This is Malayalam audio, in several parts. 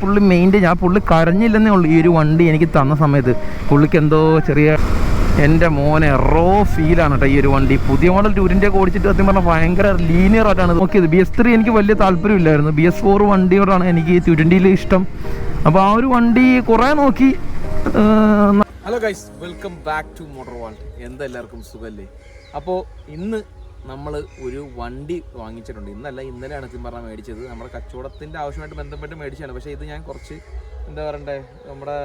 പുള്ളി മെയിന്റെ ഞാൻ പുള്ളി കരഞ്ഞില്ലെന്നേ ഉള്ളൂ. ഈ ഒരു വണ്ടി എനിക്ക് തന്ന സമയത്ത്. പുള്ളിക്ക് എന്തോ ചെറിയ എന്റെ മോനെ റോ ഫീലാണ് കേട്ടോ ഈ ഒരു വണ്ടി. പുതിയ മോഡൽ ടൂരിന്റെ ഒക്കെ ഓടിച്ചിട്ട് സത്യം പറഞ്ഞാൽ ഭയങ്കര ലീനിയർ ആയിട്ടാണ് നോക്കിയത്. ബി എസ് ത്രീ എനിക്ക് വലിയ താല്പര്യമില്ലായിരുന്നു ബി എസ് ഫോർ വണ്ടിയോടാണ് എനിക്ക് ട്വന്റിയിൽ ഇഷ്ടം. അപ്പോൾ ആ ഒരു വണ്ടി കുറേ നോക്കി. Hello guys welcome back to Motor Vault എന്താ എല്ലാവർക്കും സുഖല്ലേ? അപ്പോൾ ഇന്ന് നമ്മൾ ഒരു വണ്ടി വാങ്ങിച്ചിട്ടുണ്ട്. ഇന്നല്ല ഇന്നലെയാണ് സത്യം പറഞ്ഞാൽ മേടിച്ചത്. നമ്മുടെ കച്ചവടത്തിന്റെ ആവശ്യമായിട്ട് ബന്ധപ്പെട്ട് മേടിച്ചതാണ്. പക്ഷേ ഇത് ഞാൻ കുറച്ച് എന്താ പറയണ്ടേ നമ്മുടെ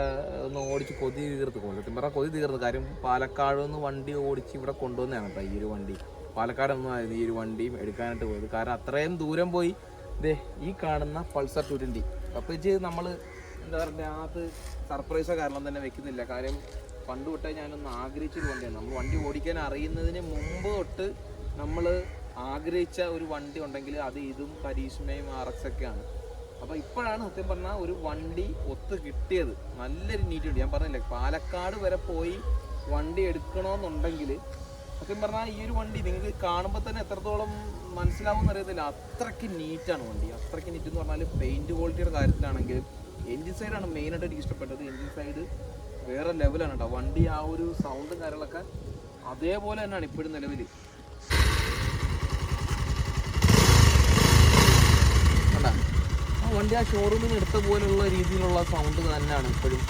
ഒന്ന് ഓടിച്ച് കൊതി തീർത്ത്. സത്യം പറഞ്ഞാൽ കൊതി തീർത്ത് കാര്യം പാലക്കാട് നിന്ന് വണ്ടി ഓടിച്ച് ഇവിടെ കൊണ്ടുവന്നതാണ് കേട്ടോ ഈ ഒരു വണ്ടി. പാലക്കാട് നിന്നായിരുന്നു ഈ ഒരു വണ്ടിയും എടുക്കാനായിട്ട് പോയത്. കാരണം അത്രയും ദൂരം പോയി ദേ ഈ കാണുന്ന പൾസർ ടു ട്വന്റി അപ്പോൾ ഇത് നമ്മൾ എന്താ പറയുക അത് സർപ്രൈസോ കാരണം തന്നെ വെക്കുന്നില്ല. കാര്യം പണ്ട് തൊട്ടേ ഞാനൊന്ന് ആഗ്രഹിച്ചൊരു വണ്ടിയാണ്. നമ്മൾ വണ്ടി ഓടിക്കാൻ അറിയുന്നതിന് മുമ്പ് തൊട്ട് നമ്മൾ ആഗ്രഹിച്ച ഒരു വണ്ടി ഉണ്ടെങ്കിൽ അത് ഇതും കരീഷ്മയും ആർ എക്സ് ഒക്കെയാണ്. അപ്പോൾ ഇപ്പോഴാണ് സത്യം പറഞ്ഞാൽ ഒരു വണ്ടി ഒത്ത് കിട്ടിയത്. നല്ലൊരു നീറ്റ് ഉണ്ട് ഞാൻ പറഞ്ഞില്ലേ പാലക്കാട് വരെ പോയി വണ്ടി എടുക്കണമെന്നുണ്ടെങ്കിൽ സത്യം പറഞ്ഞാൽ ഈ ഒരു വണ്ടി നിങ്ങൾക്ക് കാണുമ്പോൾ തന്നെ എത്രത്തോളം മനസ്സിലാവും അറിയത്തില്ല. അത്രയ്ക്ക് നീറ്റാണ് വണ്ടി. അത്രയ്ക്ക് നീറ്റ് എന്ന് പറഞ്ഞാൽ പെയിന്റ് ക്വാളിറ്റിയുടെ കാര്യത്തിലാണെങ്കിലും എൻജിൻ സൈഡാണ് മെയിനായിട്ട് എനിക്ക് ഇഷ്ടപ്പെട്ടത്. എൻജിൻ സൈഡ് വേറെ ലെവലാണ് കേട്ടോ വണ്ടി ആ ഒരു സൗണ്ടും കാര്യങ്ങളൊക്കെ അതേപോലെ തന്നെയാണ് ഇപ്പോഴും നിലവിൽ കണ്ടാ ആ വണ്ടി ആ ഷോറൂമിൽ നിന്ന് എടുത്ത പോലുള്ള രീതിയിലുള്ള സൗണ്ട് തന്നെയാണ് ഇപ്പോഴും.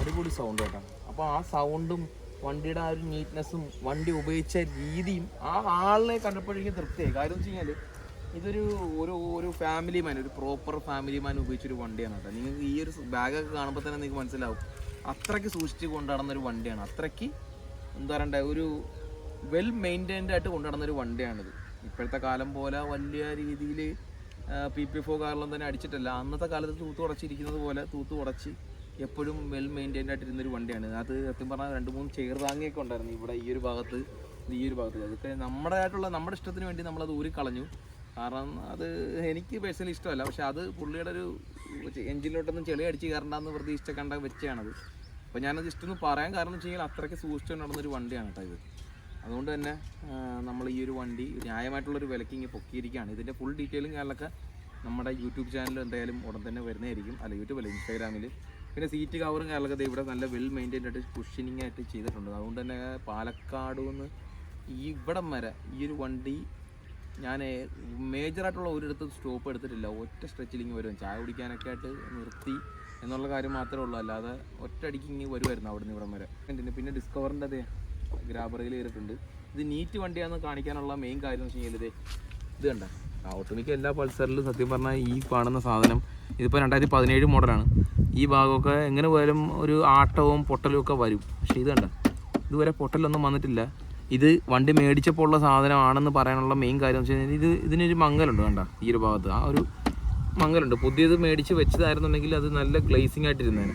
അടിപൊളി സൗണ്ട് കേട്ടോ. അപ്പോൾ ആ സൗണ്ടും വണ്ടിയുടെ ആ ഒരു നീറ്റ്നെസ്സും വണ്ടി ഉപയോഗിച്ച രീതിയും ആ ആളിനെ കണ്ടപ്പോഴേക്കും തൃപ്തിയായി. കാര്യം എന്ന് വെച്ച് കഴിഞ്ഞാൽ ഇതൊരു ഒരു ഒരു ഫാമിലി മാൻ ഒരു പ്രോപ്പർ ഫാമിലി മാൻ ഉപയോഗിച്ചൊരു വണ്ടിയാണ് കേട്ടോ. നിങ്ങൾക്ക് ഈ ഒരു ബാഗൊക്കെ കാണുമ്പോൾ തന്നെ നിങ്ങൾക്ക് മനസ്സിലാവും. അത്രയ്ക്ക് സൂക്ഷിച്ച് ഒരു വണ്ടിയാണ്. അത്രയ്ക്ക് എന്താ പറയണ്ടേ ഒരു വെൽ മെയിന്റൈൻഡ് ആയിട്ട് കൊണ്ടുനടന്ന ഒരു വണ്ടിയാണിത്. ഇപ്പോഴത്തെ കാലം പോലെ വലിയ രീതിയിൽ പി പി ഫോ കാറിലും തന്നെ അടിച്ചിട്ടല്ല. അന്നത്തെ കാലത്ത് തൂത്ത് ഉടച്ചിരിക്കുന്നത് പോലെ തൂത്ത് ഉടച്ച് എപ്പോഴും വെൽ മെയിന്റൈൻഡ് ആയിട്ടിരുന്നൊരു വണ്ടിയാണ്. അത് സത്യം പറഞ്ഞാൽ രണ്ട് മൂന്ന് ചെയർ താങ്ങിയൊക്കെ ഉണ്ടായിരുന്നു ഇവിടെ ഈ ഒരു ഭാഗത്ത് ഈ ഒരു ഭാഗത്ത്. അതൊക്കെ നമ്മുടെ ആയിട്ടുള്ള നമ്മുടെ ഇഷ്ടത്തിന് വേണ്ടി നമ്മളത് ഊരിക്കളഞ്ഞു കാരണം അത് എനിക്ക് പേഴ്സണലി ഇഷ്ടമല്ല. പക്ഷെ അത് പുള്ളിയുടെ ഒരു എഞ്ചിനിലോട്ടൊന്നും ചെളി അടിച്ച് കയറണ്ടെന്ന് പ്രതീക്ഷിച്ച കണ്ട വെച്ചാണത് അപ്പോൾ ഞാനത് ഇഷ്ടമൊന്നും പറയാൻ കാരണം വെച്ച് കഴിഞ്ഞാൽ അത്രയ്ക്ക് സൂക്ഷിച്ചു നടന്നൊരു വണ്ടിയാണ് കേട്ടോ ഇത്. അതുകൊണ്ട് തന്നെ നമ്മൾ ഈ ഒരു വണ്ടി ന്യായമായിട്ടുള്ളൊരു വിലക്ക് ഇങ്ങനെ പൊക്കിയിരിക്കുകയാണ്. ഇതിന്റെ ഫുൾ ഡീറ്റെയിലും കാര്യങ്ങളൊക്കെ നമ്മുടെ യൂട്യൂബ് ചാനൽ എന്തായാലും ഉടൻ തന്നെ വരുന്നതായിരിക്കും. അല്ല യൂട്യൂബ് അല്ല ഇൻസ്റ്റാഗ്രാമിൽ പിന്നെ സീറ്റ് കവറും കാര്യങ്ങളൊക്കെ ഇവിടെ നല്ല വെൽ മെയിന്റൈൻഡ് ആയിട്ട് കുഷനിങ് ആയിട്ട് ചെയ്തിട്ടുണ്ട്. അതുകൊണ്ട് തന്നെ പാലക്കാട് നിന്ന് ഈ ഇവിടം വരെ ഈ ഒരു വണ്ടി ഞാൻ മേജറായിട്ടുള്ള ഒരിടത്തും സ്റ്റോപ്പ് എടുത്തിട്ടില്ല. ഒറ്റ സ്ട്രെച്ചിലിങ് വരും ചായ കുടിക്കാനൊക്കെ ആയിട്ട് നിർത്തി എന്നുള്ള കാര്യം മാത്രമേ ഉള്ളൂ. അല്ലാതെ ഒറ്റ അടിക്ക് ഇങ്ങനെ വരുമായിരുന്നു അവിടെ നിന്ന് ഇവിടം വരെ. പിന്നെ ഡിസ്കവറിന്റെ അതെ ഗ്രാബറിൽ കയറിയിട്ടുണ്ട്. ഇത് നീറ്റ് വണ്ടിയാണെന്ന് കാണിക്കാനുള്ള മെയിൻ കാര്യം എന്ന് വെച്ച് കഴിഞ്ഞാൽ ഇത് കണ്ട. ഒട്ടുമിക്ക എല്ലാ പൾസറിലും സത്യം പറഞ്ഞാൽ ഈ കാണുന്ന സാധനം ഇതിപ്പോൾ രണ്ടായിരത്തി പതിനേഴ് മോഡലാണ് ഈ ഭാഗമൊക്കെ എങ്ങനെ പോയാലും ഒരു ആട്ടവും പൊട്ടലും ഒക്കെ വരും. പക്ഷേ ഇത് കണ്ട ഇതുവരെ പൊട്ടലൊന്നും വന്നിട്ടില്ല. ഇത് വണ്ടി മേടിച്ചപ്പോൾ ഉള്ള സാധനമാണെന്ന് പറയാനുള്ള മെയിൻ കാര്യം എന്ന് വെച്ച് കഴിഞ്ഞാൽ ഇത് ഇതിനൊരു മംഗലുണ്ട് കണ്ട ഈ ഒരു ഭാഗത്ത്. ആ ഒരു മംഗലുണ്ട് പുതിയത് മേടിച്ച് വെച്ചതായിരുന്നുണ്ടെങ്കിൽ അത് നല്ല ഗ്ലേസിങ് ആയിട്ടിരുന്നേനെ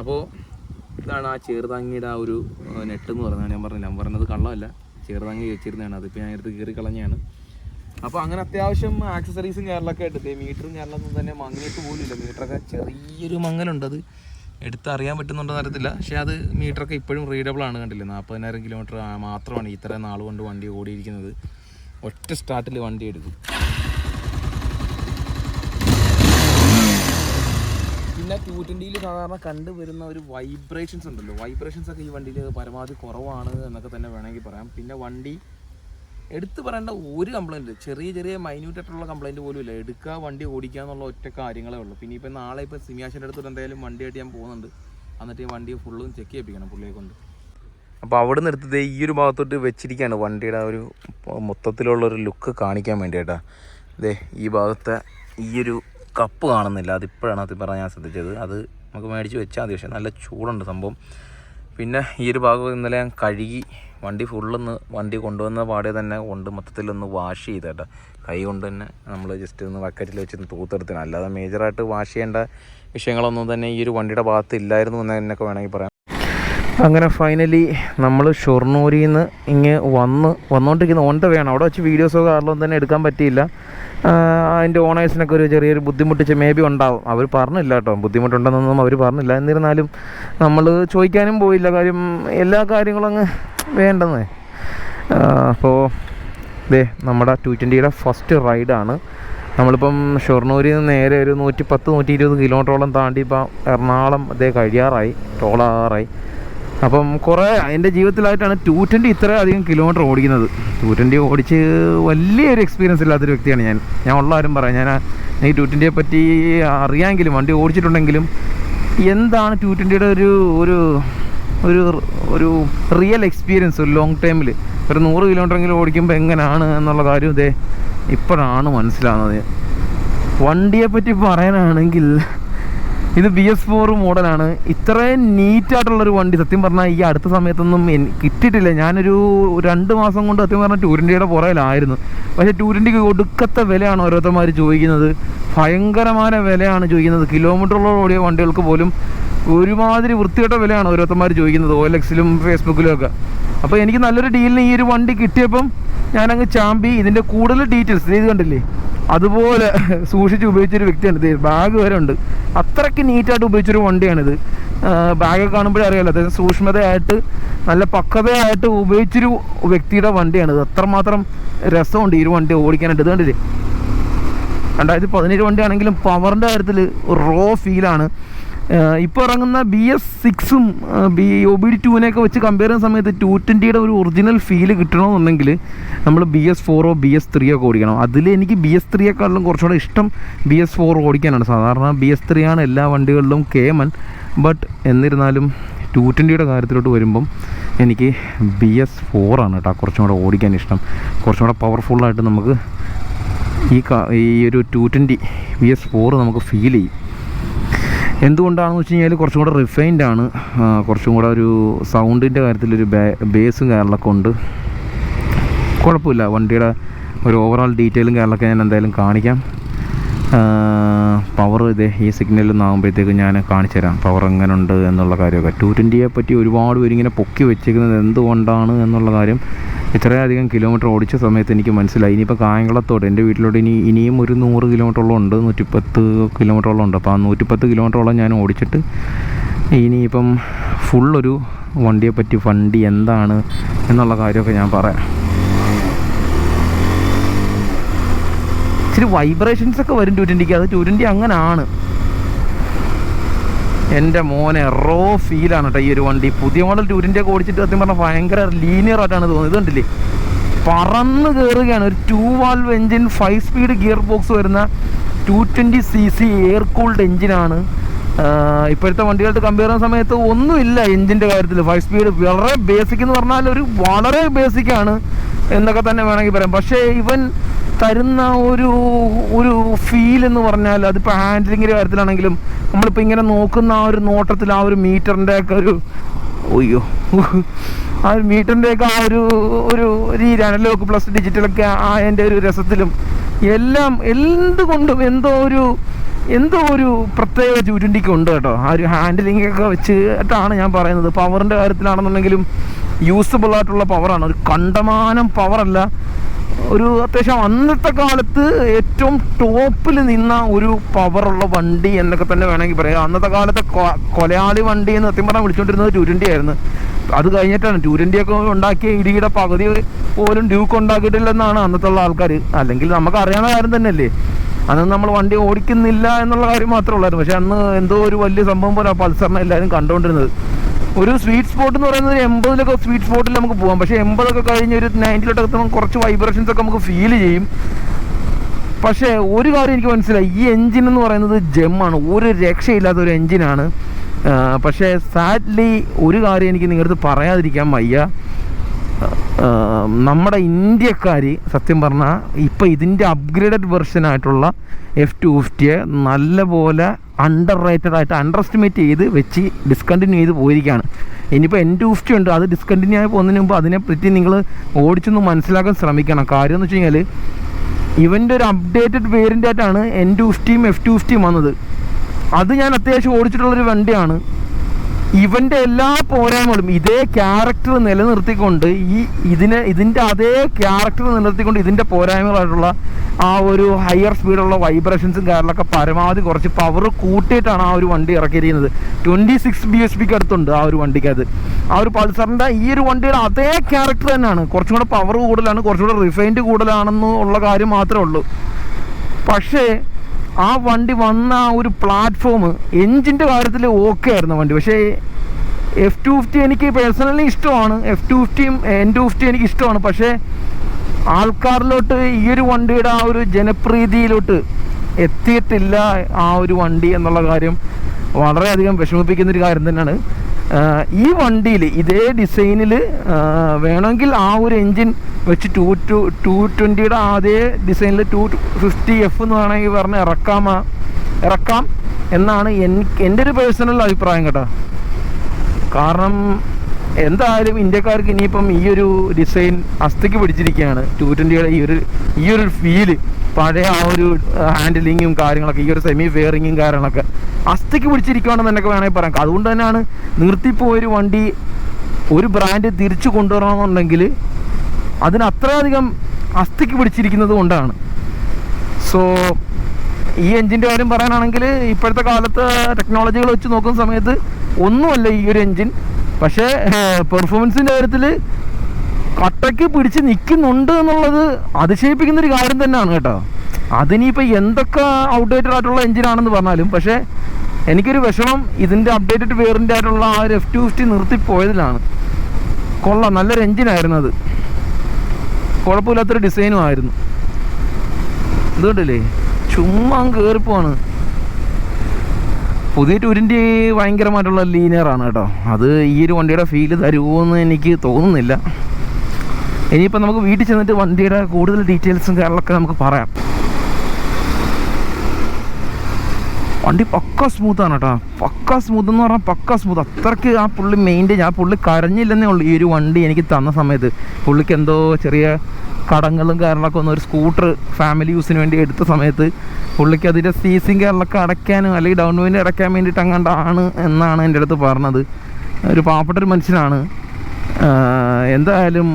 അപ്പോൾ ഇതാണ് ആ ചെറുതാങ്ങിയുടെ ആ ഒരു നെട്ട് എന്ന് പറയുന്നത് ഞാൻ പറഞ്ഞില്ല ഞാൻ പറഞ്ഞത് കള്ളമല്ല. ചെറുതാങ്ങി വെച്ചിരുന്നതാണ്. അതിപ്പോൾ ഞാൻ എടുത്ത് കീറി കളഞ്ഞാണ്. അപ്പോൾ അങ്ങനെ അത്യാവശ്യം ആക്സസറീസും കേരളമൊക്കെ എടുത്തേ മീറ്ററും കേരളമൊന്നും തന്നെ മങ്ങിയിട്ട് പോലും ഇല്ല മീറ്ററൊക്കെ ചെറിയൊരു മങ്ങലുണ്ട് അത്. എടുത്തറിയാൻ പറ്റുന്നുണ്ടോ അറിയത്തില്ല. പക്ഷേ അത് മീറ്ററൊക്കെ ഇപ്പോഴും റീഡബിൾ ആണ് കണ്ടില്ലേ? നാൽപ്പതിനായിരം കിലോമീറ്റർ മാത്രമാണ് ഇത്ര നാൾ കൊണ്ട് വണ്ടി ഓടിയിരിക്കുന്നത്. ഒറ്റ സ്റ്റാർട്ടിൽ വണ്ടി എടുക്കും. പിന്നെ ടു ട്വന്റിയിൽ സാധാരണ കണ്ടുവരുന്ന ഒരു വൈബ്രേഷൻസ് ഉണ്ടല്ലോ. വൈബ്രേഷൻസ് ഒക്കെ ഈ വണ്ടിയിൽ പരമാവധി കുറവാണ് എന്നൊക്കെ തന്നെ വേണമെങ്കിൽ പറയാം. പിന്നെ വണ്ടി എടുത്തു പറയേണ്ട ഒരു കംപ്ലൈന്റ് ചെറിയ ചെറിയ മൈന്യൂട്ട് ആയിട്ടുള്ള കംപ്ലൈന്റ് പോലും ഇല്ല. എടുക്കുക വണ്ടി ഓടിക്കുക എന്നുള്ള ഒറ്റ കാര്യങ്ങളേ ഉള്ളൂ. പിന്നെ ഇപ്പം നാളെ ഇപ്പോൾ സിമിയാശിന്റെ അടുത്തോട്ട് എന്തായാലും വണ്ടിയായിട്ട് ഞാൻ പോകുന്നുണ്ട്. എന്നിട്ട് ഈ വണ്ടി ഫുള്ളും ചെക്ക് ചെയ്യിപ്പിക്കണം പുള്ളിയെ കൊണ്ട്. അപ്പോൾ അവിടെ എടുത്തത് ഈ ഒരു ഭാഗത്തോട്ട് വെച്ചിരിക്കുകയാണ് വണ്ടിയുടെ ഒരു മൊത്തത്തിലുള്ള ഒരു ലുക്ക് കാണിക്കാൻ വേണ്ടിയിട്ടാണ് ഇതേ ഈ ഭാഗത്തെ ഈ ഒരു കപ്പ് കാണുന്നില്ല. അതിപ്പോഴാണ് അത് പറഞ്ഞാൽ ഞാൻ ശ്രദ്ധിച്ചത്. അത് നമുക്ക് മേടിച്ച് വെച്ചാൽ മതി. പക്ഷേ നല്ല ചൂടുണ്ട് സംഭവം. പിന്നെ ഈ ഒരു ഭാഗം ഇന്നലെ ഞാൻ കഴുകി വണ്ടി ഫുള്ളൊന്ന് വണ്ടി കൊണ്ടുവന്ന പാടെ തന്നെ കൊണ്ട് മൊത്തത്തിലൊന്ന് വാഷ് ചെയ്തേട്ടാ. കൈ കൊണ്ട് തന്നെ നമ്മൾ ജസ്റ്റ് ഒന്ന് ബക്കറ്റിൽ വെച്ച് തൂത്തെടുത്തിന്. അല്ലാതെ മേജറായിട്ട് വാഷ് ചെയ്യേണ്ട വിഷയങ്ങളൊന്നും തന്നെ ഈ ഒരു വണ്ടിയുടെ ഭാഗത്ത് ഇല്ലായിരുന്നു എന്ന് എന്നൊക്കെ വേണമെങ്കിൽ പറയാം. അങ്ങനെ ഫൈനലി നമ്മൾ ഷൊർണൂരിൽ നിന്ന് ഇങ്ങ് വന്ന് വന്നുകൊണ്ടിരിക്കുന്ന ഓൺ ദ വേണം. അവിടെ വെച്ച് വീഡിയോസോ കാറിലൊന്നും തന്നെ എടുക്കാൻ പറ്റിയില്ല. അതിന്റെ ഓണേഴ്സിനൊക്കെ ഒരു ചെറിയൊരു ബുദ്ധിമുട്ടിച്ച് മേ ബി ഉണ്ടാവും. അവർ പറഞ്ഞില്ല കേട്ടോ. ബുദ്ധിമുട്ടുണ്ടെന്നൊന്നും അവർ പറഞ്ഞില്ല. എന്നിരുന്നാലും നമ്മൾ ചോദിക്കാനും പോയില്ല. കാര്യം എല്ലാ കാര്യങ്ങളും അങ്ങ് വേണ്ടെന്നേ. അപ്പോൾ ദേ നമ്മുടെ ടു ട്വന്റിയുടെ ഫസ്റ്റ് റൈഡാണ് നമ്മളിപ്പം ഷൊർണൂരിൽ നിന്ന് നേരെ ഒരു നൂറ്റി പത്ത് നൂറ്റി ഇരുപത് കിലോമീറ്ററോളം താണ്ടി ഇപ്പം എറണാകുളം അതേ കഴിയാറായി. ടോളാറായി. അപ്പം കുറേ എന്റെ ജീവിതത്തിലായിട്ടാണ് ടു ട്വന്റി ഇത്രയധികം കിലോമീറ്റർ ഓടിക്കുന്നത്. ടു ട്വന്റി ഓടിച്ച് വലിയൊരു എക്സ്പീരിയൻസ് ഇല്ലാത്തൊരു വ്യക്തിയാണ് ഞാൻ. ഞാൻ ഉള്ള ആരും പറയാം. ഞാൻ എനിക്ക് ടു ട്വന്റിയെ പറ്റി അറിയാമെങ്കിലും വണ്ടി ഓടിച്ചിട്ടുണ്ടെങ്കിലും എന്താണ് ടു ട്വന്റിയുടെ ഒരു ഒരു ഒരു ഒരു റിയൽ എക്സ്പീരിയൻസ് ഒരു ലോങ് ടൈമിൽ ഒരു നൂറ് കിലോമീറ്ററെങ്കിലും ഓടിക്കുമ്പോൾ എങ്ങനെയാണ് എന്നുള്ള കാര്യം ഇതേ ഇപ്പോഴാണ് മനസ്സിലാവുന്നത്. വണ്ടിയെ പറ്റി പറയാനാണെങ്കിൽ ഇത് ബി എസ് ഫോർ മോഡലാണ് ഇത്രയും നീറ്റായിട്ടുള്ളൊരു വണ്ടി. സത്യം പറഞ്ഞാൽ ഈ അടുത്ത സമയത്തൊന്നും കിട്ടിയിട്ടില്ല. ഞാനൊരു രണ്ട് മാസം കൊണ്ട് സത്യം പറഞ്ഞാൽ ടൂറിന്റെയുടെ പുറയിലായിരുന്നു പക്ഷേ ടൂറിന്റെക്ക് ഒടുക്കത്തെ വിലയാണ് ഓരോരുത്തന്മാർ ചോദിക്കുന്നത്. ഭയങ്കരമായ വിലയാണ് ചോദിക്കുന്നത്. കിലോമീറ്ററുള്ള ഓടിയ വണ്ടികൾക്ക് പോലും ഒരുമാതിരി വൃത്തികെട്ട വിലയാണ് ഓരോരുത്തന്മാർ ചോദിക്കുന്നത്. ഓ എൽ എക്സിലും ഫേസ്ബുക്കിലും ഒക്കെ. അപ്പോൾ എനിക്ക് നല്ലൊരു ഡീലിന് ഈ ഒരു വണ്ടി കിട്ടിയപ്പം ഞാനങ്ങ് ചാമ്പി ഇതിന്റെ കൂടുതൽ ഡീറ്റെയിൽസ് ഇത് കണ്ടില്ലേ? അതുപോലെ സൂക്ഷിച്ച് ഉപയോഗിച്ചൊരു വ്യക്തിയാണ് ഇത് ബാഗ് വരെ ഉണ്ട്. അത്രയ്ക്ക് നീറ്റായിട്ട് ഉപയോഗിച്ചൊരു വണ്ടിയാണിത്. ബാഗ് കാണുമ്പോഴേ അറിയാലോ അതായത് സൂക്ഷ്മതയായിട്ട് നല്ല പക്വതയായിട്ട് ഉപയോഗിച്ചൊരു വ്യക്തിയുടെ വണ്ടിയാണിത് അത്രമാത്രം രസമുണ്ട് ഈ ഒരു വണ്ടി ഓടിക്കാനായിട്ട്. ഇത് കണ്ടില്ലേ? രണ്ടായിരത്തി പതിനേഴ് വണ്ടിയാണെങ്കിലും പവറിന്റെ കാര്യത്തിൽ റോ ഫീലാണ് ഇപ്പോൾ ഇറങ്ങുന്ന ബി എസ് സിക്സും ബി ഒ ബി ഡി ടുവിനെയൊക്കെ വെച്ച് കമ്പയർ ചെയ്യുന്ന സമയത്ത് ടു ട്വന്റിയുടെ ഒരു ഒറിജിനൽ ഫീൽ കിട്ടണമെന്നുണ്ടെങ്കിൽ നമ്മൾ ബി എസ് ഫോറോ ബി എസ് ത്രീയോ ഒക്കെ ഓടിക്കണം. അതിൽ എനിക്ക് ബി എസ് ത്രീയെക്കാളും കുറച്ചുകൂടെ ഇഷ്ടം ബി എസ് ഫോർ ഓടിക്കാനാണ്. സാധാരണ ബി എസ് ത്രീ ആണ് എല്ലാ വണ്ടികളിലും കേമൻ ബട്ട് എന്നിരുന്നാലും ടു ട്വന്റിയുടെ കാര്യത്തിലോട്ട് വരുമ്പം എനിക്ക് ബി എസ് ഫോറാണ് കേട്ടോ കുറച്ചും കൂടെ ഓടിക്കാൻ ഇഷ്ടം. കുറച്ചും കൂടെ പവർഫുള്ളായിട്ട് നമുക്ക് ഈ ഈ ഒരു two twenty B S four നമുക്ക് ഫീൽ ചെയ്യും. എന്തുകൊണ്ടാണെന്ന് വെച്ച് കഴിഞ്ഞാൽ കുറച്ചും കൂടെ റിഫൈൻഡ് ആണ്. കുറച്ചും കൂടെ ഒരു സൗണ്ടിന്റെ കാര്യത്തിലൊരു ബേസും കാര്യങ്ങളൊക്കെ ഉണ്ട്. കുഴപ്പമില്ല. വണ്ടിയുടെ ഒരു ഓവറോൾ ഡീറ്റെയിലും കാര്യങ്ങളൊക്കെ ഞാൻ എന്തായാലും കാണിക്കാം. പവർ ഇതേ ഈ സിഗ്നലിൽ നിന്നാകുമ്പോഴത്തേക്ക് ഞാൻ കാണിച്ചു തരാം. പവർ എങ്ങനെ ഉണ്ട് എന്നുള്ള കാര്യമൊക്കെ. ടു ട്വന്റിയെ പറ്റി ഒരുപാട് പേര് ഇങ്ങനെ പൊക്കി വെച്ചിരിക്കുന്നത് എന്തുകൊണ്ടാണ് എന്നുള്ള കാര്യം ഇത്രയധികം കിലോമീറ്റർ ഓടിച്ച സമയത്ത് എനിക്ക് മനസ്സിലായി. ഇനിയിപ്പോൾ കായംകുളത്തോട്ട് എന്റെ വീട്ടിലോട്ട് ഇനി ഇനിയും ഒരു നൂറ് കിലോമീറ്ററോളം ഉണ്ട് നൂറ്റിപ്പത്ത് കിലോമീറ്ററോളം ഉണ്ട്. അപ്പോൾ ആ നൂറ്റിപ്പത്ത് കിലോമീറ്ററോളം ഞാൻ ഓടിച്ചിട്ട് ഇനിയിപ്പം ഫുള്ളൊരു വണ്ടിയെ പറ്റി വണ്ടി എന്താണ് എന്നുള്ള കാര്യമൊക്കെ ഞാൻ പറയാം. ഇച്ചിരി വൈബ്രേഷൻസ് ഒക്കെ വരും ടു ട്വന്റിക്ക് അത് ടു ട്വന്റി അങ്ങനാണ്. എന്റെ മോനെ റോ ഫീലാണ് കേട്ടോ ഈ ഒരു വണ്ടി. പുതിയ മോഡൽ ടൂറിന്റെ ഒക്കെ ഓടിച്ചിട്ട് സത്യം പറഞ്ഞാൽ ഭയങ്കര ലീനിയർ ആയിട്ടാണ് തോന്നുന്നത്. ഇതുണ്ടല്ലേ പറന്ന് കയറുകയാണ് ഒരു two valve engine five speed gear box വരുന്ന two twenty C C air cooled എഞ്ചിനാണ് ഇപ്പോഴത്തെ വണ്ടികളായിട്ട് കമ്പയർ ചെയ്യുന്ന സമയത്ത് ഒന്നുമില്ല എഞ്ചിന്റെ കാര്യത്തിൽ ഫൈവ് സ്പീഡ് വളരെ ബേസിക് എന്ന് പറഞ്ഞാൽ ഒരു വളരെ ബേസിക്കാണ് എന്നൊക്കെ തന്നെ വേണമെങ്കിൽ പറയാം. പക്ഷേ ഇവൻ തരുന്ന ഒരു ഒരു ഫീൽ എന്ന് പറഞ്ഞാൽ അതിപ്പോൾ ഹാൻഡിലിങ്ങിന്റെ കാര്യത്തിലാണെങ്കിലും നമ്മളിപ്പോൾ ഇങ്ങനെ നോക്കുന്ന ആ ഒരു നോട്ടത്തിൽ ആ ഒരു മീറ്ററിന്റെ ഒക്കെ ഒരു ഒയ്യോ ആ ഒരു മീറ്ററിന്റെയൊക്കെ ആ ഒരു ഒരു രീതി അനലോഗ് പ്ലസ് ഡിജിറ്റലൊക്കെ ആ എന്റെ ഒരു രസത്തിലും എല്ലാം എന്തുകൊണ്ടും എന്തോ ഒരു എന്തോ ഒരു പ്രത്യേക ചുരുണ്ടിക്ക് ഉണ്ട് കേട്ടോ. ആ ഒരു ഹാൻഡിലിംഗ് ഒക്കെ വെച്ചിട്ടാണ് ഞാൻ പറയുന്നത്. പവറിന്റെ കാര്യത്തിലാണെന്നുണ്ടെങ്കിലും യൂസബിൾ ആയിട്ടുള്ള പവറാണ് ഒരു കണ്ടമാനം പവറല്ല ഒരു അത്യാവശ്യം അന്നത്തെ കാലത്ത് ഏറ്റവും ടോപ്പിൽ നിന്ന ഒരു പവറുള്ള വണ്ടി എന്നൊക്കെ തന്നെ വേണമെങ്കിൽ പറയാം. അന്നത്തെ കാലത്തെ കൊലയാളി വണ്ടി എന്ന് സത്യം പറഞ്ഞാൽ വിളിച്ചുകൊണ്ടിരുന്നത് ടു ട്വന്റി ആയിരുന്നു. അത് കഴിഞ്ഞിട്ടാണ്. ടു ട്വന്റി ഒക്കെ ഉണ്ടാക്കിയ ഇടിയുടെ പകുതി പോലും ഡ്യൂക്ക് ഉണ്ടാക്കിയിട്ടില്ലെന്നാണ് അന്നത്തെ ഉള്ള ആൾക്കാർ അല്ലെങ്കിൽ നമുക്ക് അറിയാവുന്ന കാര്യം തന്നെയല്ലേ. അന്ന് നമ്മൾ വണ്ടി ഓടിക്കുന്നില്ല എന്നുള്ള കാര്യം മാത്രമേ ഉള്ളായിരുന്നു. പക്ഷെ അന്ന് എന്തോ ഒരു വലിയ സംഭവം പോലെ ആ പൾസറിനെ എല്ലാവരും കണ്ടുകൊണ്ടിരുന്നത്. ഒരു സ്വീറ്റ് സ്പോട്ട് എന്ന് പറയുന്നത് എൺപതിലൊക്കെ സ്വീറ്റ് സ്പോട്ടിൽ നമുക്ക് പോകാം പക്ഷേ എൺപതൊക്കെ കഴിഞ്ഞ് ഒരു നയന്റിലോട്ടൊക്കെ എത്തുമ്പോൾ കുറച്ച് വൈബ്രേഷൻസ് ഒക്കെ നമുക്ക് ഫീൽ ചെയ്യും. പക്ഷേ ഒരു കാര്യം എനിക്ക് മനസ്സിലായി. ഈ എൻജിൻ എന്ന് പറയുന്നത് ജെമ്മാണ് ഒരു രക്ഷയില്ലാത്ത ഒരു എൻജിനാണ് പക്ഷേ സാഡ്ലി ഒരു കാര്യം എനിക്ക് നിങ്ങളുടെ പറയാതിരിക്കാൻ വയ്യ. നമ്മുടെ ഇന്ത്യക്കാർ സത്യം പറഞ്ഞാൽ ഇപ്പോൾ ഇതിന്റെ അപ്ഗ്രേഡഡ് വെർഷനായിട്ടുള്ള എഫ് ടു ഫിഫ്റ്റിയെ നല്ലപോലെ അണ്ടർ റേറ്റഡ് ആയിട്ട് അണ്ടർ എസ്റ്റിമേറ്റ് ചെയ്ത് വെച്ച് ഡിസ്കണ്ടിന്യൂ ചെയ്ത് പോയിരിക്കുകയാണ്. ഇനിയിപ്പോൾ എൻ ടു ഫിഫ്റ്റി ഉണ്ട്. അത് ഡിസ്കണ്ടിന്യൂ ആയി പോകുന്നതിന് മുമ്പ് അതിനെപ്പറ്റി നിങ്ങൾ ഓടിച്ചൊന്ന് മനസ്സിലാക്കാൻ ശ്രമിക്കണം. കാര്യം എന്ന് വെച്ച് കഴിഞ്ഞാൽ ഇവന്റെ ഒരു അപ്ഡേറ്റഡ് വേരിന്റെ ആയിട്ടാണ് എൻ ടു ഫിഫ്റ്റിയും എഫ് ടു ഫിഫ്റ്റിയും വന്നത്. അത് ഞാൻ അത്യാവശ്യം ഓടിച്ചിട്ടുള്ളൊരു വണ്ടിയാണ്. ഇവന്റെ എല്ലാ പോരായ്മകളും ഇതേ ക്യാരക്ടർ നിലനിർത്തിക്കൊണ്ട് ഈ ഇതിനെ ഇതിന്റെ അതേ ക്യാരക്ടർ നിലനിർത്തിക്കൊണ്ട് ഇതിന്റെ പോരായ്മകളായിട്ടുള്ള ആ ഒരു ഹയർ സ്പീഡുള്ള വൈബ്രേഷൻസും കാര്യങ്ങളൊക്കെ പരമാവധി കുറച്ച് പവർ കൂട്ടിയിട്ടാണ് ആ ഒരു വണ്ടി ഇറക്കിയിരിക്കുന്നത്. ട്വന്റി സിക്സ് ബി എസ് പിക്ക് അടുത്തുണ്ട് ആ ഒരു വണ്ടിക്കകത്ത്. ആ ഒരു പൾസറിന്റെ ഈ ഒരു വണ്ടിയുടെ അതേ ക്യാരക്ടർ തന്നെയാണ്. കുറച്ചും കൂടെ പവർ കൂടുതലാണ് കുറച്ചും കൂടെ റിഫൈൻഡ് കൂടുതലാണെന്നുള്ള കാര്യം മാത്രമേ ഉള്ളൂ. പക്ഷേ ആ വണ്ടി വന്ന ആ ഒരു പ്ലാറ്റ്ഫോം എൻജിന്റെ കാര്യത്തിൽ ഓക്കെ ആയിരുന്നു വണ്ടി. പക്ഷേ എഫ് ടു ഫിഫ്റ്റി എനിക്ക് പേഴ്സണലി ഇഷ്ടമാണ്. എഫ് ടു ഫിഫ്റ്റിയും എൻ ടു ഫിഫ്റ്റി എനിക്ക് ഇഷ്ടമാണ്. പക്ഷേ ആൾക്കാരിലോട്ട് ഈ ഒരു വണ്ടിയുടെ ആ ഒരു ജനപ്രീതിയിലോട്ട് എത്തിയിട്ടില്ല ആ ഒരു വണ്ടി എന്നുള്ള കാര്യം വളരെയധികം വിഷമിപ്പിക്കുന്ന ഒരു കാര്യം തന്നെയാണ്. ഈ വണ്ടിയിൽ ഇതേ ഡിസൈനിൽ വേണമെങ്കിൽ ആ ഒരു എൻജിൻ വെച്ച് ടു ടു ടു ട്വന്റിയുടെ അതേ ഡിസൈനിൽ ടു ഫിഫ്റ്റി എഫ് എന്ന് വേണമെങ്കിൽ പറഞ്ഞ് ഇറക്കാമാ ഇറക്കാം എന്നാണ് എന്റെ ഒരു പേഴ്സണൽ അഭിപ്രായം കേട്ടോ. കാരണം എന്തായാലും ഇന്ത്യക്കാർക്ക് ഇനിയിപ്പം ഈ ഒരു ഡിസൈൻ അസ്ഥിക്ക് പിടിച്ചിരിക്കുകയാണ്. ടു ട്വന്റിയുടെ ഈ ഒരു ഈ ഒരു ഫീൽ പഴയ ആ ഒരു ഹാൻഡിലിങ്ങും കാര്യങ്ങളൊക്കെ ഈ ഒരു സെമി ഫെയറിങ്ങും കാര്യങ്ങളൊക്കെ. അസ്ഥിക്ക് പിടിച്ചിരിക്കുകയാണെന്ന് എന്നൊക്കെ വേണമെങ്കിൽ പറയാം. അതുകൊണ്ട് തന്നെയാണ് നിർത്തിപ്പോയൊരു വണ്ടി ഒരു ബ്രാൻഡ് തിരിച്ചു കൊണ്ടുവരണമെന്നുണ്ടെങ്കിൽ അതിന് അത്രയധികം അസ്ഥിക്ക് പിടിച്ചിരിക്കുന്നത് കൊണ്ടാണ്. സോ ഈ എൻജിന്റെ കാര്യം പറയാനാണെങ്കിൽ ഇപ്പോഴത്തെ കാലത്ത് ടെക്നോളജികൾ വെച്ച് നോക്കുന്ന സമയത്ത് ഒന്നുമല്ല ഈ ഒരു എൻജിൻ പക്ഷേ പെർഫോമൻസിന്റെ കാര്യത്തിൽ കട്ടയ്ക്ക് പിടിച്ച് നിൽക്കുന്നുണ്ട് എന്നുള്ളത് അതിശയിപ്പിക്കുന്ന ഒരു കാര്യം തന്നെയാണ് കേട്ടോ. അതിനിപ്പോൾ എന്തൊക്കെ ഔട്ട്ഡേറ്റഡ് ആയിട്ടുള്ള എൻജിനാണെന്ന് പറഞ്ഞാലും പക്ഷേ എനിക്കൊരു വിഷമം ഇതിന്റെ അപ്ഡേറ്റഡ് വേറിന്റെ ആയിട്ടുള്ള ആ ഒരു എഫ് ടു ഫിഫ്റ്റി നിർത്തിപ്പോയതിലാണ്. കൊള്ളാം നല്ലൊരു എൻജിനായിരുന്നു അത്. കുഴപ്പമില്ലാത്തൊരു ഡിസൈനും ആയിരുന്നു. ഇതുകൊണ്ടല്ലേ ചുമ്മാ കയറിപ്പോവാണ് പുതിയ ടൂരിന്റെ ഭയങ്കരമായിട്ടുള്ള ലീനിയറാണ് കേട്ടോ. അത് ഈ ഒരു വണ്ടിയുടെ ഫീൽ തരുമോയെന്ന് എനിക്ക് തോന്നുന്നില്ല. ഇനിയിപ്പോൾ നമുക്ക് വീട്ടിൽ ചെന്നിട്ട് വണ്ടിയുടെ കൂടുതൽ ഡീറ്റെയിൽസും കാര്യങ്ങളൊക്കെ നമുക്ക് പറയാം. വണ്ടി പക്ക സ്മൂത്താണ് കേട്ടോ പക്ക സ്മൂത്ത് എന്ന് പറഞ്ഞാൽ പക്ക സ്മൂത്ത് അത്രയ്ക്ക് ആ പുള്ളി മെയിന്റെയിൻ ആ പുള്ളി കരഞ്ഞില്ലെന്നേ ഉള്ളൂ. ഈ ഒരു വണ്ടി എനിക്ക് തന്ന സമയത്ത്. പുള്ളിക്ക് എന്തോ ചെറിയ കടങ്ങളും കാര്യങ്ങളൊക്കെ ഒന്ന് ഒരു സ്കൂട്ടർ ഫാമിലി യൂസിന് വേണ്ടി എടുത്ത സമയത്ത് പുള്ളിക്ക് അതിന്റെ സീസിങ് കാര്യങ്ങളൊക്കെ അടയ്ക്കാനും അല്ലെങ്കിൽ ഡൗൺ പേയ്മെന്റ് അടയ്ക്കാൻ വേണ്ടിയിട്ട് അങ്ങാണ്ടാണ് എന്നാണ് എന്റെ അടുത്ത് പറഞ്ഞത്. ഒരു പാവപ്പെട്ട ഒരു മനുഷ്യനാണ്. എന്തായാലും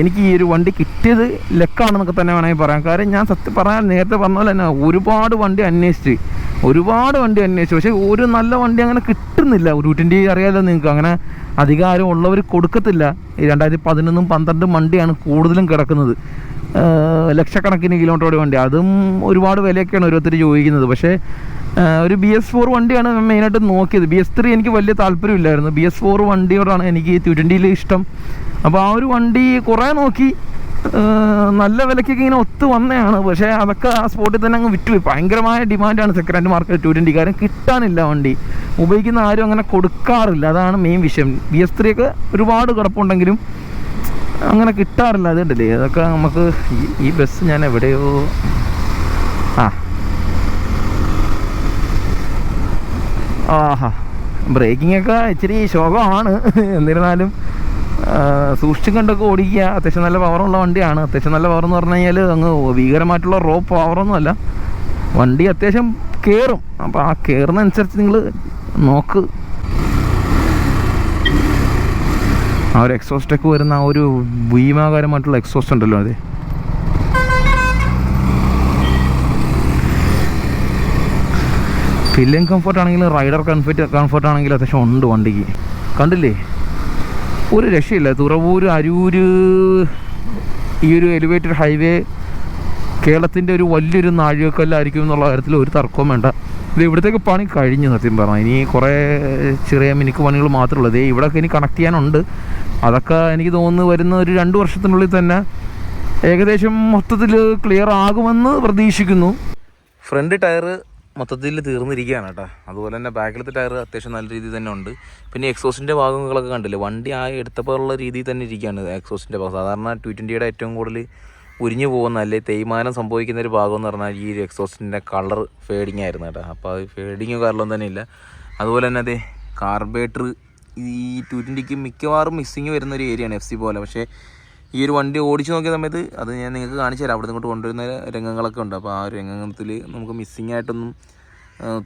എനിക്ക് ഈ ഒരു വണ്ടി കിട്ടിയത് ലക്കാണെന്നൊക്കെ തന്നെ വേണമെങ്കിൽ പറയാം. കാര്യം ഞാൻ സത്യം പറഞ്ഞാൽ നേരത്തെ പറഞ്ഞ പോലെ തന്നെ ഒരുപാട് വണ്ടി അന്വേഷിച്ച് ഒരുപാട് വണ്ടി അന്വേഷിച്ചു. പക്ഷേ ഒരു നല്ല വണ്ടി അങ്ങനെ കിട്ടുന്നില്ല. ട്വന്റി അറിയാലോ നിങ്ങൾക്ക്. അങ്ങനെ അധികാരം ഉള്ളവർ കൊടുക്കത്തില്ല. രണ്ടായിരത്തി പതിനൊന്നും പന്ത്രണ്ടും വണ്ടിയാണ് കൂടുതലും കിടക്കുന്നത്. ലക്ഷക്കണക്കിന് കിലോമീറ്ററോടെ വണ്ടി. അതും ഒരുപാട് വിലയൊക്കെയാണ് ഓരോരുത്തർ ചോദിക്കുന്നത്. പക്ഷേ ഒരു ബി എസ് ഫോർ വണ്ടിയാണ് മെയിനായിട്ട് നോക്കിയത്. ബി എസ് ത്രീ എനിക്ക് വലിയ താല്പര്യമില്ലായിരുന്നു. ബി എസ് ഫോർ വണ്ടിയോടാണ് എനിക്ക് ടു ഇഷ്ടം. അപ്പോൾ ആ ഒരു വണ്ടി കുറേ നോക്കി. നല്ല വിലക്കൊക്കെ ഇങ്ങനെ ഒത്തു വന്നതാണ്. പക്ഷേ അതൊക്കെ ആ സ്പോട്ടിൽ തന്നെ അങ്ങ് വിറ്റുപോയി ഭയങ്കരമായ ഡിമാൻഡാണ് second hand market two twenty കാരണം കിട്ടാനില്ല വണ്ടി. ഉപയോഗിക്കുന്ന ആരും അങ്ങനെ കൊടുക്കാറില്ല. അതാണ് മെയിൻ വിഷയം. ബി എസ് ത്രീ ഒക്കെ ഒരുപാട് കിടപ്പുണ്ടെങ്കിലും അങ്ങനെ കിട്ടാറില്ല. അതുണ്ടല്ലേ അതൊക്കെ നമുക്ക് ഈ- ബസ് ഞാൻ എവിടെയോ ആ. ആഹാ. ബ്രേക്കിംഗ് ഒക്കെ ഇച്ചിരി ശോകമാണ്. എന്നിരുന്നാലും സൂക്ഷിച്ചും കണ്ടൊക്കെ ഓടിക്കുക. അത്യാവശ്യം നല്ല പവറുള്ള വണ്ടിയാണ്. അത്യാവശ്യം നല്ല പവർ എന്ന് പറഞ്ഞു കഴിഞ്ഞാൽ അങ്ങ് ഭീകരമായിട്ടുള്ള റോ പവറൊന്നുമല്ല വണ്ടി അത്യാവശ്യം കയറും അപ്പോൾ ആ കയറുന്നതനുസരിച്ച് നിങ്ങൾ നോക്ക്. ആ ഒരു എക്സോസ്റ്റൊക്കെ വരുന്ന ആ ഒരു ഭീമാകാരമായിട്ടുള്ള എക്സോസ്റ്റ് ഉണ്ടല്ലോ അതെ. ഫില്ലിംഗ് കംഫർട്ട് ആണെങ്കിലും റൈഡർ കംഫർട്ട് കംഫർട്ട് ആണെങ്കിലും അത്യാവശ്യം ഉണ്ട് വണ്ടിക്ക്. കണ്ടില്ലേ? ഒരു രക്ഷയില്ല. തുറവൂര് അരൂര് ഈ ഒരു എലിവേറ്റഡ് ഹൈവേ കേരളത്തിന്റെ ഒരു വലിയൊരു നാഴികക്കല്ലായിരിക്കും എന്നുള്ള കാര്യത്തിൽ ഒരു തർക്കവും വേണ്ട. ഇത് ഇവിടത്തേക്ക് പണി കഴിഞ്ഞു സത്യം പറഞ്ഞാൽ ഇനി കുറേ ചെറിയ മിനിക്ക് പണികൾ മാത്രമേ ഉള്ളൂ. ഇവിടെയൊക്കെ ഇനി കണക്ട് ചെയ്യാനുണ്ട്. അതൊക്കെ എനിക്ക് തോന്നുന്നു വരുന്ന ഒരു രണ്ട് വർഷത്തിനുള്ളിൽ തന്നെ ഏകദേശം മൊത്തത്തിൽ ക്ലിയർ ആകുമെന്ന് പ്രതീക്ഷിക്കുന്നു. ഫ്രണ്ട് ടയർ മൊത്തത്തിൽ തീർന്നിരിക്കുകയാണ് കേട്ടോ. അതുപോലെ തന്നെ ബാക്കിലത്തെ ടയർ അത്യാവശ്യം നല്ല രീതിയിൽ തന്നെ ഉണ്ട്. പിന്നെ എക്സോസിന്റെ ഭാഗങ്ങളൊക്കെ കണ്ടില്ലേ വണ്ടി ആ എടുത്തപ്പോഴുള്ള രീതിയിൽ തന്നെ ഇരിക്കുകയാണ് എക്സോസിന്റെ ഭാഗം. സാധാരണ ടു ട്വന്റിയുടെ ഏറ്റവും കൂടുതൽ ഉരിഞ്ഞു പോകുന്ന അല്ലെ തേയ്മാനം സംഭവിക്കുന്ന ഒരു ഭാഗം എന്ന് പറഞ്ഞാൽ ഈ എക്സോസിന്റെ കളർ ഫേഡിങ് ആയിരുന്നു കേട്ടോ. അപ്പോൾ അത് ഫേഡിങ് കാരണം തന്നെ ഇല്ല. അതുപോലെ തന്നെ അതെ കാർബേറ്റർ ഈ ട്വന്റിക്ക് മിക്കവാറും മിസ്സിങ് വരുന്ന ഒരു ഏരിയയാണ് എഫ് സി പോലെ. പക്ഷേ ഈ ഒരു വണ്ടി ഓടിച്ചു നോക്കിയ സമയത്ത് അത് ഞാൻ നിങ്ങൾക്ക് കാണിച്ചു തരാം. അവിടെ ഇങ്ങോട്ട് കൊണ്ടുവരുന്ന രംഗങ്ങളൊക്കെ ഉണ്ട്. അപ്പോൾ ആ ഒരു രംഗത്തിൽ നമുക്ക് മിസ്സിങ് ആയിട്ടൊന്നും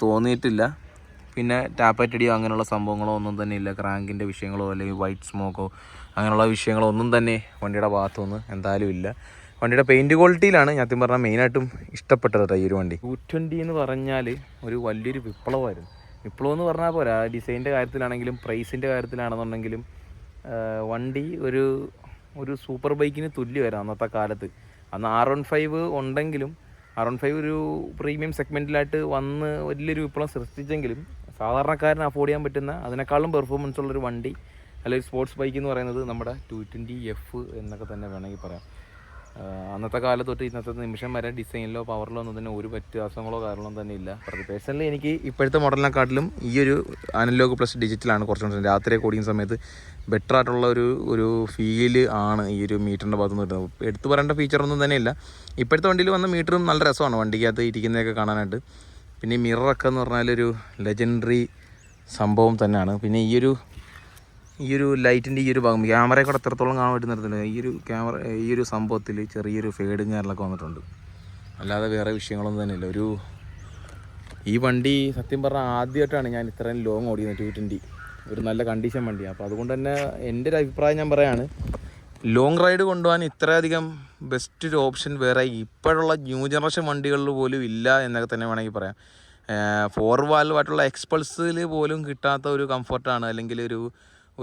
തോന്നിയിട്ടില്ല. പിന്നെ ടാപ്പറ്റടിയോ അങ്ങനെയുള്ള സംഭവങ്ങളോ ഒന്നും തന്നെ ഇല്ല. ക്രാങ്കിന്റെ വിഷയങ്ങളോ അല്ലെങ്കിൽ വൈറ്റ് സ്മോക്കോ അങ്ങനെയുള്ള വിഷയങ്ങളോ ഒന്നും തന്നെ വണ്ടിയുടെ ഭാഗത്തുനിന്ന് എന്തായാലും ഇല്ല. വണ്ടിയുടെ പെയിന്റ് ക്വാളിറ്റിയിലാണ് ഞാൻ സത്യം പറഞ്ഞാൽ മെയിനായിട്ടും ഇഷ്ടപ്പെട്ടത് ഈ ഒരു വണ്ടി. ടു ട്വന്റി എന്ന് പറഞ്ഞാൽ ഒരു വലിയൊരു വിപ്ലവമായിരുന്നു. വിപ്ലവം എന്ന് പറഞ്ഞാൽ പോരാ ഡിസൈനിന്റെ കാര്യത്തിലാണെങ്കിലും പ്രൈസിന്റെ കാര്യത്തിലാണെന്നുണ്ടെങ്കിലും വണ്ടി ഒരു ഒരു സൂപ്പർ ബൈക്കിന് തുല്യമായിരുന്നു അന്നത്തെ കാലത്ത്. അന്ന് ആർ വൺ ഫൈവ് ഉണ്ടെങ്കിലും ആർ വൺ ഫൈവ് ഒരു പ്രീമിയം സെഗ്മെന്റിലായിട്ട് വന്ന് വലിയൊരു വിപ്ലവം സൃഷ്ടിച്ചെങ്കിലും സാധാരണക്കാരന് അഫോർഡ് ചെയ്യാൻ പറ്റുന്ന അതിനേക്കാളും പെർഫോമൻസ് ഉള്ളൊരു വണ്ടി അല്ലെങ്കിൽ സ്പോർട്സ് ബൈക്ക് എന്ന് പറയുന്നത് നമ്മുടെ ടു ട്വന്റി എഫ് എന്നൊക്കെ തന്നെ വേണമെങ്കിൽ പറയാം. അന്നത്തെ കാലം തൊട്ട് ഇന്നത്തെ നിമിഷം വരെ ഡിസൈനിലോ പവറിലോ ഒന്നും തന്നെ ഒരു വ്യത്യാസങ്ങളോ കാരണം തന്നെ ഇല്ല. പേഴ്സണലി എനിക്ക് ഇപ്പോഴത്തെ മോഡലിനെക്കാട്ടിലും ഈ ഒരു അനലോഗ് പ്ലസ് ഡിജിറ്റലാണ് കുറച്ചുകൂടി രാത്രി ഓടിക്കുന്ന സമയത്ത് ബെറ്റർ ആയിട്ടുള്ള ഒരു ഒരു ഫീൽ ആണ് ഈ ഒരു മീറ്ററിന്റെ ഭാഗത്ത് നിന്ന് കിട്ടുന്നത്. എടുത്തു പറയേണ്ട ഫീച്ചറൊന്നും തന്നെ ഇല്ല. ഇപ്പോഴത്തെ വണ്ടിയിൽ വന്ന മീറ്ററും നല്ല രസമാണ് വണ്ടിക്കകത്ത് ഇരിക്കുന്നതൊക്കെ കാണാനായിട്ട്. പിന്നെ ഈ മിററൊക്കെ എന്ന് പറഞ്ഞാലൊരു ലെജൻഡറി സംഭവം തന്നെയാണ്. പിന്നെ ഈ ഒരു ഈ ഒരു ലൈറ്റിന്റെ ഈ ഒരു ഭാഗം ക്യാമറയെ കൂടെ എത്രത്തോളം കാണാൻ പറ്റുന്നില്ല ഈ ഒരു ക്യാമറ ഈ ഒരു സംഭവത്തിൽ ചെറിയൊരു ഫേഡും കാര്യങ്ങളൊക്കെ വന്നിട്ടുണ്ട്. അല്ലാതെ വേറെ വിഷയങ്ങളൊന്നും തന്നെയില്ല. ഒരു ഈ വണ്ടി സത്യം പറഞ്ഞാൽ ആദ്യമായിട്ടാണ് ഞാൻ ഇത്രയും ലോങ് ഓടിക്കുന്നത് ടു ട്വന്റി ഒരു നല്ല കണ്ടീഷൻ വണ്ടി അപ്പോൾ അതുകൊണ്ട് തന്നെ എന്റെ ഒരു അഭിപ്രായം ഞാൻ പറയാണ് ലോങ് റൈഡ് കൊണ്ടുപോകാൻ ഇത്രയധികം ബെസ്റ്റ് ഒരു ഓപ്ഷൻ വേറെ ഇപ്പോഴുള്ള ന്യൂ ജനറേഷൻ വണ്ടികളിൽ പോലും ഇല്ല എന്നൊക്കെ തന്നെ വേണമെങ്കിൽ പറയാം. ഫോർ വാൽവായിട്ടുള്ള എക്സ്പൾസിൽ പോലും കിട്ടാത്ത ഒരു കംഫർട്ടാണ് അല്ലെങ്കിൽ ഒരു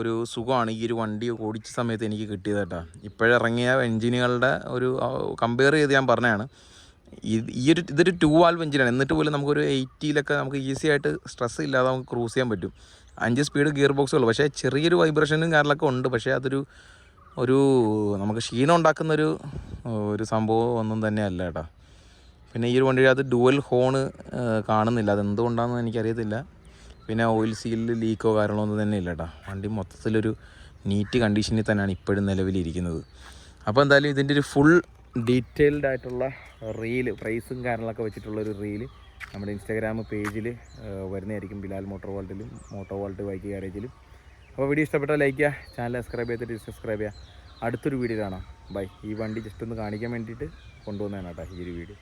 ഒരു സുഖമാണ്. ഈ ഒരു വണ്ടി ഓടിച്ച സമയത്ത് എനിക്ക് കിട്ടിയത് കേട്ടോ. ഇപ്പോഴിറങ്ങിയ എൻജിനുകളുടെ ഒരു കമ്പയർ ചെയ്ത് ഞാൻ പറഞ്ഞതാണ്. ഈ ഒരു ഇതൊരു ടു വാൽവ് എഞ്ചിനാണ് എന്നിട്ട് പോലും നമുക്കൊരു എയ്റ്റിയിലൊക്കെ നമുക്ക് ഈസി ആയിട്ട് സ്ട്രെസ് ഇല്ലാതെ നമുക്ക് ക്രൂസ് ചെയ്യാൻ പറ്റും. അഞ്ച് സ്പീഡ് ഗിയർ ബോക്സുള്ളൂ പക്ഷേ ചെറിയൊരു വൈബ്രേഷനും കാര്യങ്ങളൊക്കെ ഉണ്ട്. പക്ഷേ അതൊരു ഒരു നമുക്ക് ക്ഷീണം ഉണ്ടാക്കുന്നൊരു ഒരു ഒരു സംഭവം ഒന്നും തന്നെ അല്ല കേട്ടോ. പിന്നെ ഈ ഒരു വണ്ടിയുടെ അത് ഡുവൽ ഹോണ് കാണുന്നില്ല. അതെന്തുകൊണ്ടാണെന്ന് എനിക്കറിയത്തില്ല. പിന്നെ ഓയിൽ സീലിൽ ലീക്കോ കാര്യങ്ങളൊന്നും തന്നെ ഇല്ല കേട്ടോ വണ്ടി മൊത്തത്തിലൊരു നീറ്റ് കണ്ടീഷനിൽ തന്നെയാണ് ഇപ്പോഴും നിലവിലിരിക്കുന്നത്. അപ്പോൾ എന്തായാലും ഇതിന്റെ ഒരു ഫുൾ ഡീറ്റെയിൽഡ് ആയിട്ടുള്ള റീൽ പ്രൈസും കാര്യങ്ങളൊക്കെ വെച്ചിട്ടുള്ളൊരു റീൽ നമ്മുടെ ഇൻസ്റ്റാഗ്രാം പേജിൽ വരുന്നതായിരിക്കും ബിലാൽ മോട്ടോർ വാൾട്ടിലും മോട്ടോർ വാൾട്ട് ബൈക്ക് ഗാരേജിലും അപ്പോൾ വീഡിയോ ഇഷ്ടപ്പെട്ടാൽ ലൈക്ക് ചെയ്യുക ചാനൽ സബ്സ്ക്രൈബ് ചെയ്തിട്ട് സബ്സ്ക്രൈബ് ചെയ്യുക. അടുത്തൊരു വീഡിയോ കാണാം. ബൈ ഈ വണ്ടി ജസ്റ്റ് ഒന്ന് കാണിക്കാൻ വേണ്ടിയിട്ട് കൊണ്ടുവന്നതാണ് കേട്ടോ ഈ ഒരു വീഡിയോ.